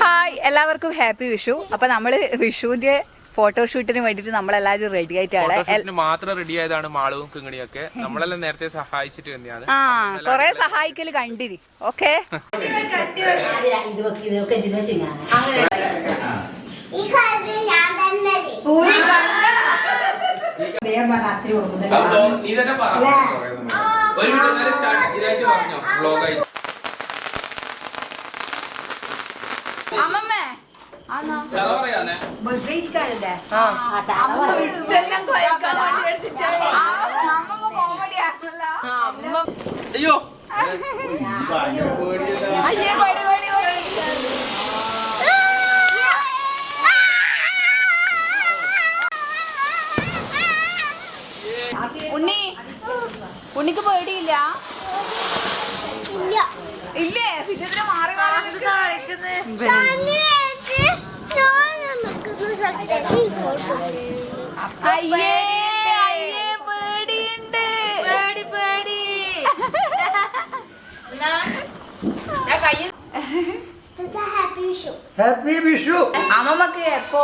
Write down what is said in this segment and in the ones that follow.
Hi എല്ലാവർക്കും happy Vishu. അപ്പൊ നമ്മൾ വിഷുവിന്റെ ഫോട്ടോഷൂട്ടിന് വേണ്ടിട്ട് നമ്മളെല്ലാരും റെഡി ആയിട്ടാണ്. മാത്രം റെഡി ആയതാണ് മാളവും കിങ്ങിണിയൊക്കെ. നമ്മളെല്ലാം നേരത്തെ സഹായിച്ചിട്ട് തന്നെയാണ്. ആ കൊറേ സഹായിക്കൽ കണ്ടിരി. ഓക്കെ? നീ തന്നെ ഒരു മിനിറ്റ് സ്റ്റാർട്ട് ഇതായിട്ട് പറഞ്ഞോ. വ്ലോഗായി അയ്യോ. അയ്യേ പടി പടി പടി. ഉണ്ണി ഉണ്ണിക്ക് പേടിയില്ല? ഇല്ലേ. പിന്നെ മാറി മാറി നിൽക്കാ കളിക്കുന്നത് അയ്യേ അയ്യേ പേടിയുണ്ട്. പേടി പേടി. വിഷു ഹാപ്പി വിഷു അമ്മമ്മക്ക് എപ്പോ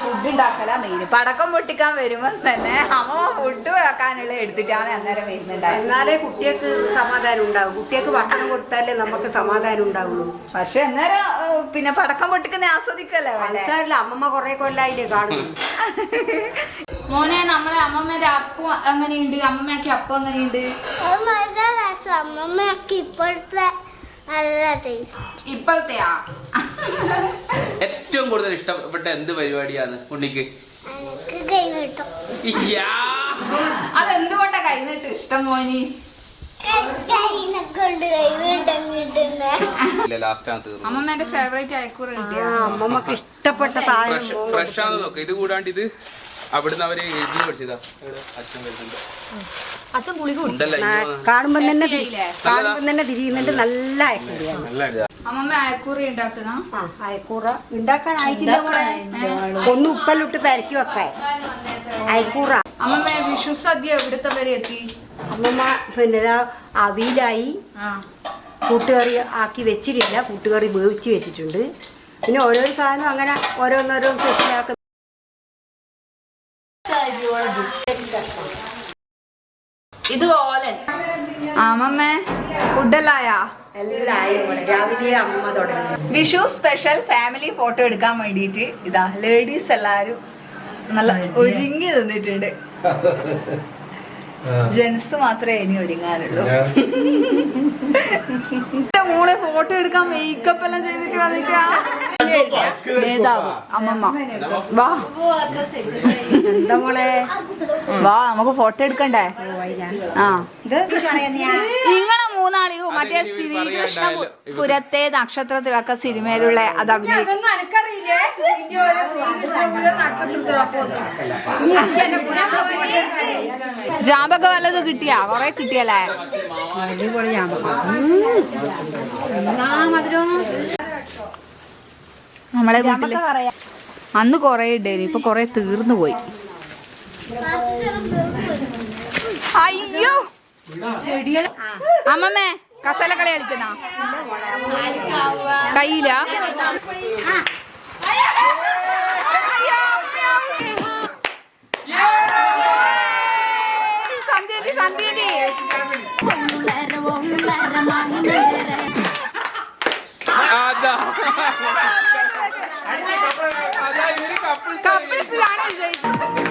ഫുഡ് ഉണ്ടാക്കല മെയിൻ പടക്കം പൊട്ടിക്കാൻ വരുമ്പോ തന്നെ അമ്മമ്മ ഫുഡ് വെക്കാനുള്ള എടുത്തിട്ടാണ് അന്നേരം വരുന്നുണ്ടായത്. എന്നാലേ കുട്ടികൾക്ക് സമാധാനം ഉണ്ടാവും. കുട്ടികൾക്ക് ഭക്ഷണം കൊടുത്താലേ നമുക്ക് സമാധാനം ഉണ്ടാവുള്ളൂ. പക്ഷെ അന്നേരം പിന്നെ പടക്കം പൊട്ടിക്കുന്ന ആസ്വദിക്കല്ലേ വേണ്ടേ? അമ്മമ്മ കൊറേ കൊല്ലായില്ലേ കാണുന്നു. മോനെ നമ്മളെ അമ്മമ്മേന്റെ അപ്പം എങ്ങനെയുണ്ട് അമ്മമ്മക്ക് അപ്പം എങ്ങനെയുണ്ട് അമ്മമ്മക്ക് ഇപ്പോഴത്തെ നല്ല ടേസ്റ്റ് ഇപ്പോഴത്തെയാ? ഏറ്റവും കൂടുതൽ ഇഷ്ടപ്പെട്ട എന്ത് പരിപാടിയാണ് ഉണ്ണിക്ക്. അതെന്തുകൊണ്ടാ കൈ നീട്ട് ഇഷ്ടം മോനി. കൈനെ കൊണ്ട് കൈ വീട്ടം കിട്ടുന്നേ ഇല്ല ലാസ്റ്റ് ആണ് തീർന്നു അമ്മമ്മേന്റെ ഫേവറേറ്റ് അയക്കൂർ ആ അമ്മമ്മക്ക് ഇഷ്ടപ്പെട്ട ഫ്രഷ് ആണെന്ന് നോക്കാം. ഇത് കൂടാണ്ട് ഇത് അവിടുന്ന് അവർ എഴുതി പഠിച്ചതാ. അച്ഛൻ വരുന്നുണ്ട്. അച്ഛൻ ഗുളിക ഉണ്ടല്ലോ ഇങ്ങ് കാണുമ്പോ തന്നെ കാണുമ്പോ തന്നെ തിരിയുന്നുണ്ട്. നല്ല അയക്കൂറിയാണ് നല്ല ഇതാ. അമ്മമ്മ അയക്കൂറി ഉണ്ടാക്കുന്ന? അയക്കൂറ ഉണ്ടാക്കാൻ ആയിട്ടില്ല. ഒന്ന് ഉപ്പലിട്ട് പെരക്കി വെക്കാൻ അയക്കൂറ അമ്മമ്മ വിഷു സദ്യ എവിടുത്തെ വരെ എത്തി? അമ്മമ്മ പിന്നെ അവിയിലായി ആ. കൂട്ടുകറി ആക്കി വെച്ചിട്ടില്ല. കൂട്ടുകറി വേവിച്ച് വെച്ചിട്ടുണ്ട്. പിന്നെ ഓരോ സാധനം അങ്ങനെ ഓരോന്നോരോ സ്പെഷ്യലാക്കി ഇത് ഓലൻ. ആമമ്മേ ഫുഡല്ലായാ? വിഷു സ്പെഷ്യൽ ഫാമിലി ഫോട്ടോ എടുക്കാൻ വേണ്ടിയിട്ട് ഇതാ ലേഡീസ് എല്ലാരും നല്ല ഒരുങ്ങി നിന്നിട്ടുണ്ട്. ജെൻസ് മാത്രമേ ഇനി ഒരുങ്ങാനുള്ളൂ. മോളെ ഫോട്ടോ എടുക്കാൻ മേക്കപ്പ് എല്ലാം ചെയ്തിട്ട് വന്നിട്ടാ നേതാവ് അമ്മമ്മ. വാ. എന്താ മോളെ? വാ നമുക്ക് ഫോട്ടോ എടുക്കണ്ടേ? ആ. ഇങ്ങനെ മൂന്നാളിയും മറ്റേ ശ്രീകൃഷ്ണ പുരത്തെ നക്ഷത്ര നക്ഷത്രത്തിലൊക്കെ സിനിമയിലുള്ള അത് ജാമ്പൊക്കെ വല്ലത് കിട്ടിയാ? കൊറേ കിട്ടിയല്ലേ? അടിപൊളി നമ്മളെ വീട്ടിൽ അന്ന് കൊറേ ഇട്ടേനി ഇപ്പൊ കൊറേ തീർന്നു പോയി. അയ്യോ! അമ്മമ്മേ കസല കളി കളിക്കുന്ന കയ്യില സന്ധ്യന്റെ സന്ധ്യന്റെ അതാ. അതാ ഇവര് couples ആയി. കപ്പിൾസ് ആണ് വിജയിച്ചത്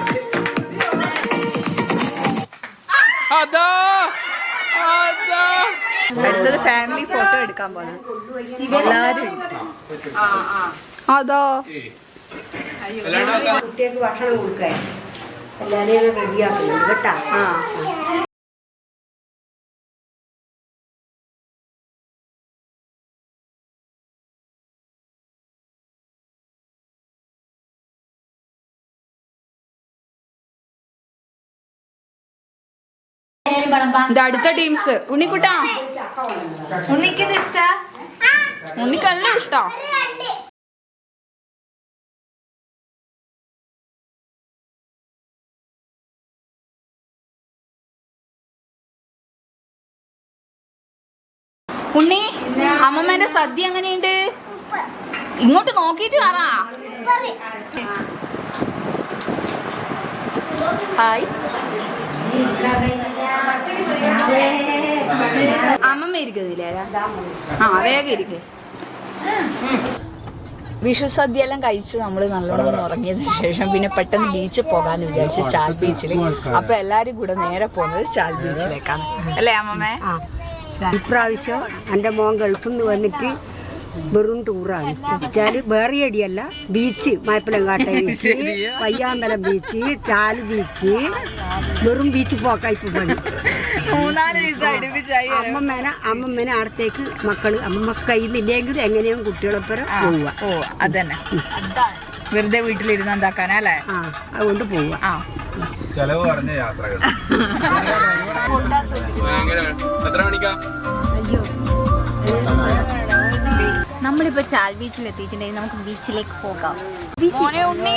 അതാ അതാ. അടുത്തത് ഫാമിലി ഫോട്ടോ എടുക്കാൻ പോകുന്നത് എല്ലാരും അതോ. കുട്ടികൾക്ക് ഭക്ഷണം കൊടുക്കാൻ എല്ലാരെയും റെഡിയാക്കുന്നുണ്ട് കേട്ടാ? ഇത് അടുത്ത ടീംസ് ഉണ്ണിക്കുട്ടാ. ഉണ്ണിക്കിത് ഇഷ്ട ഉണ്ണിക്കെല്ലാം ഇഷ്ടാ. ഉണ്ണി അമ്മമ്മേന്റെ സദ്യ എങ്ങനെയുണ്ട്? ഇങ്ങോട്ട് നോക്കിട്ട് പറ. ഹായ്. ഇരിക്കുന്നില്ലേ? ആ വേഗം ഇരിക്കേ. സദ്യ എല്ലാം കഴിച്ച് നമ്മൾ നല്ലോണം ഉറങ്ങിയതിന് ശേഷം പിന്നെ പെട്ടെന്ന് ബീച്ചിൽ പോകാന്ന് വിചാരിച്ചു ചാൽ ബീച്ചിൽ അപ്പൊ എല്ലാരും കൂടെ നേരെ പോകുന്നത് ചാൽ ബീച്ചിലേക്കാണ് അല്ലേ അമ്മമ്മേ? ഇപ്രാവശ്യം എന്റെ മോൻ ഗൾഫിൽ നിന്ന് വന്നിട്ട് വെറും ടൂറാണ്. വെച്ചാൽ വേറെ അടിയല്ല beach മാപ്പിളങ്കാട്ട beach Payyambalam beach Chal beach വെറും ബീച്ച് പോക്കായിട്ട് പണി മൂന്നാൽ ദിവസം അമ്മമ്മേനെ അമ്മമ്മേനെ അടുത്തേക്ക് മക്കൾ അമ്മമ്മ കയ്യിലില്ലെങ്കിൽ എങ്ങനെയും കുട്ടികളൊപ്പം പോവുക. ഓ അതന്നെ. വെറുതെ വീട്ടിലിരുന്ന് എന്താക്കാനാ അല്ലേ? ആ അതുകൊണ്ട് പോവുക. ആ. ചെലവ് പറഞ്ഞ യാത്രകൾ എത്ര മണിക്കാ? നമ്മളിപ്പോ ചാൽ ബീച്ചിൽ എത്തിയിട്ടുണ്ടെങ്കിൽ നമുക്ക് ബീച്ചിലേക്ക് പോകാം. മോനെ ഉണ്ണി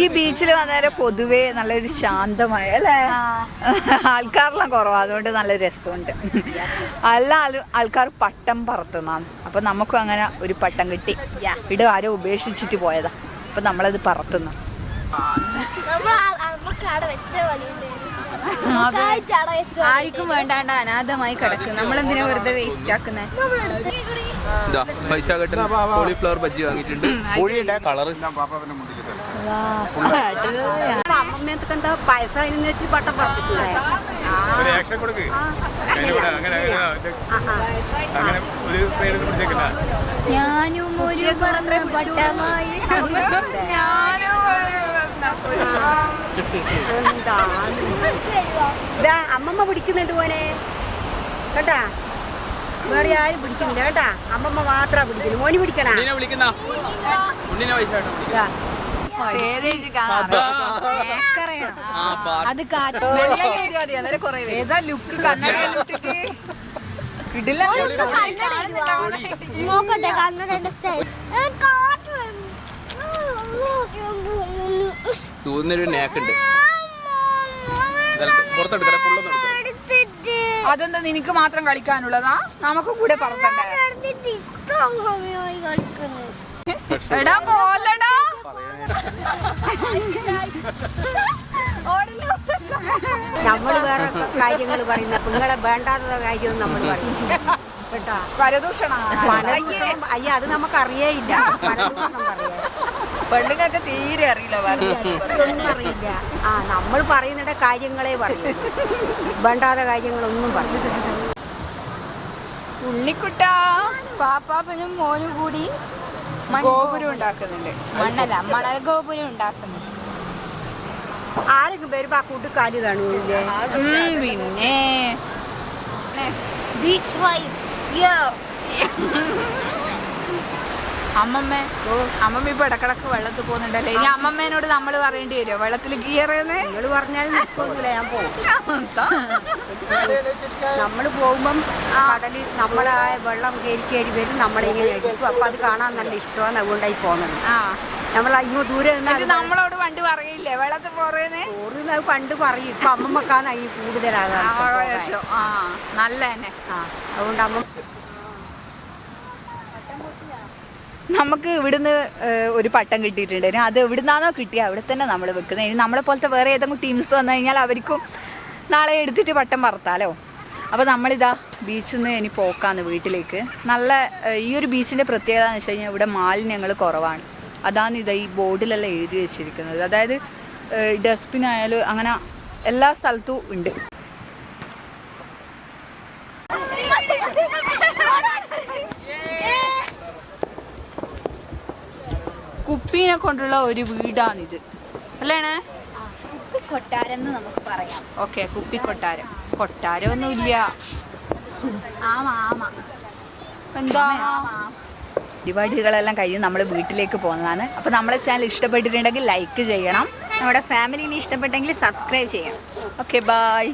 ഈ ബീച്ചിൽ വന്നേരം പൊതുവേ നല്ലൊരു ശാന്തമായ അല്ലേ? ആൾക്കാരെല്ലാം കുറവാ. അതുകൊണ്ട് നല്ല രസമുണ്ട്. എല്ലാ ആൾക്കാർ പട്ടം പറത്തുന്നതാണ് അപ്പൊ നമുക്കും അങ്ങനെ ഒരു പട്ടം കിട്ടി. ഇവിടെ ആരോ ഉപേക്ഷിച്ചിട്ട് പോയതാ. അപ്പൊ നമ്മളത് പറത്തുന്നു. വെച്ച ആർക്കും വേണ്ടാണ്ട് അനാഥമായി കിടക്കും നമ്മളെന്തിനാ വെറുതെ വേസ്റ്റ് ആക്കുന്നേ? പൈസ കെട്ടുന്ന കോളിഫ്ലവർ ബജ്ജി വാങ്ങിയിട്ടുണ്ട്. കളറ്. പൈസ പട്ടം അങ്ങനെ ഒരു സൈഡിൽ പിടിച്ചേക്കണ്ട ഞാനും ഒരു പട്ടമായി. ഇതാ. അമ്മമ്മ പിടിക്കുന്നുണ്ട് പോനെ കേട്ടാ? വേറെ ആരും പിടിക്കുന്നില്ല. കേട്ടാ? അമ്മമ്മ മാത്രാ പിടിക്കുന്നു. മോനി പിടിക്കണ? അത്. കാറ്റ് ഏതാ ലുക്ക്? കണ്ണടയിലിട്ടിട്ട് നോക്കട്ടെ സ്റ്റൈൽ. തൂന്നൊരു നേക്കുണ്ട് പുറത്തെടുക്കല ഫുള്ളൊന്നും എടുക്കണം അതെന്താ നിനക്ക് മാത്രം കളിക്കാനുള്ളതാ? നമുക്ക് കൂടെ പറത്തണ്ടേ? എടാ പോലടാ. നമ്മൾ വേറെ കാര്യങ്ങൾ പറയുന്ന നിങ്ങളെ വേണ്ടാത്ത കാര്യം നമ്മൾ പറയും. കേട്ടാ? പരദൂഷണം അയ്യ അത് നമുക്ക് അറിയേയില്ല പെണ്ണുങ്ങൾക്ക് തീരെ അറിയില്ല അറിയില്ല. ആ നമ്മൾ പറയുന്നിട കാര്യങ്ങളെ പറയൂ വേണ്ടാത്ത കാര്യങ്ങളൊന്നും പറയില്ല ഉണ്ണിക്കുട്ടാ പാപ്പാപ്പനും മോനും കൂടി ഗോപുരം ഉണ്ടാക്കുന്നുണ്ട്. മണ്ണല്ല മണൽ ഗോപുരം ഉണ്ടാക്കുന്നു ആരെങ്കിലും വരുമ്പോ ആ കൂട്ടുകാൽ കാണൂല്ലേ ഉം, പിന്നെ. ബീച്ച് വൈബ് അമ്മമ്മ അമ്മമ്മ ഇപ്പൊ ഇടക്കിടക്ക് വെള്ളത്തിൽ പോകുന്നുണ്ടല്ലേ? ഇനി അമ്മമ്മേനോട് നമ്മൾ പറയേണ്ടി വരുമോ? വെള്ളത്തിൽ ഗിയർ നിങ്ങൾ പറഞ്ഞാൽ ഞാൻ പോകും നമ്മൾ പോകുമ്പം കടലിൽ നമ്മളെ ആ വെള്ളം കയറി കയറി വരും നമ്മളിങ്ങനെ എടുക്കും അപ്പൊ അത് കാണാൻ നല്ല ഇഷ്ടമാണ് അതുകൊണ്ടായി പോകുന്നത്. ആ. നമ്മൾ അയ്യോ ദൂരെ നമ്മളോട് പണ്ട് പറയില്ലേ? വെള്ളത്തിൽ പോറേന്ന് അത് പണ്ട് പറയും. ഇപ്പൊ അമ്മമ്മക്കാണ് അതിന് കൂടുതലാകാം നല്ല തന്നെ ആ അതുകൊണ്ട് അമ്മ നമുക്ക് ഇവിടുന്ന് ഒരു പട്ടം കിട്ടിയിട്ടുണ്ട്. അത് എവിടുന്നാണോ കിട്ടിയത് അവിടെ തന്നെ നമ്മൾ വെക്കുന്നത്. ഇനി നമ്മളെ പോലത്തെ വേറെ ഏതെങ്കിലും ടീംസ് വന്നു കഴിഞ്ഞാൽ അവർക്കും നാളെ എടുത്തിട്ട് പട്ടം പറത്താലോ? അപ്പോൾ നമ്മളിതാ ബീച്ചിൽ നിന്ന് ഇനി പോക്കാന്ന് വീട്ടിലേക്ക്. നല്ല ഈ ഒരു ബീച്ചിന്റെ പ്രത്യേകത എന്ന് വെച്ച് കഴിഞ്ഞാൽ ഇവിടെ മാലിന്യങ്ങൾ കുറവാണ്. അതാണ് ഇതാ ഈ ബോർഡിലെല്ലാം എഴുതി വെച്ചിരിക്കുന്നത്. അതായത് ഡസ്റ്റ്ബിൻ ആയാലും അങ്ങനെ എല്ലാ സ്ഥലത്തും ഉണ്ട്. കുപ്പീനെ കൊണ്ടുള്ള ഒരു വീടാണിത്. അല്ലേണേ? കൊട്ടാരം എന്ന് നമുക്ക് പറയാം. ഓക്കെ കുപ്പി കൊട്ടാരം കൊട്ടാരമൊന്നുമില്ല. ആമാ ആമാ. എന്താ? പരിപാടികളെല്ലാം കഴിഞ്ഞ് നമ്മൾ വീട്ടിലേക്ക് പോകുന്നതാണ്. അപ്പോൾ നമ്മളെ ചാനൽ ഇഷ്ടപ്പെട്ടിട്ടുണ്ടെങ്കിൽ ലൈക്ക് ചെയ്യണം. നമ്മുടെ ഫാമിലിനെ ഇഷ്ടപ്പെട്ടെങ്കിൽ സബ്സ്ക്രൈബ് ചെയ്യണം. Okay bye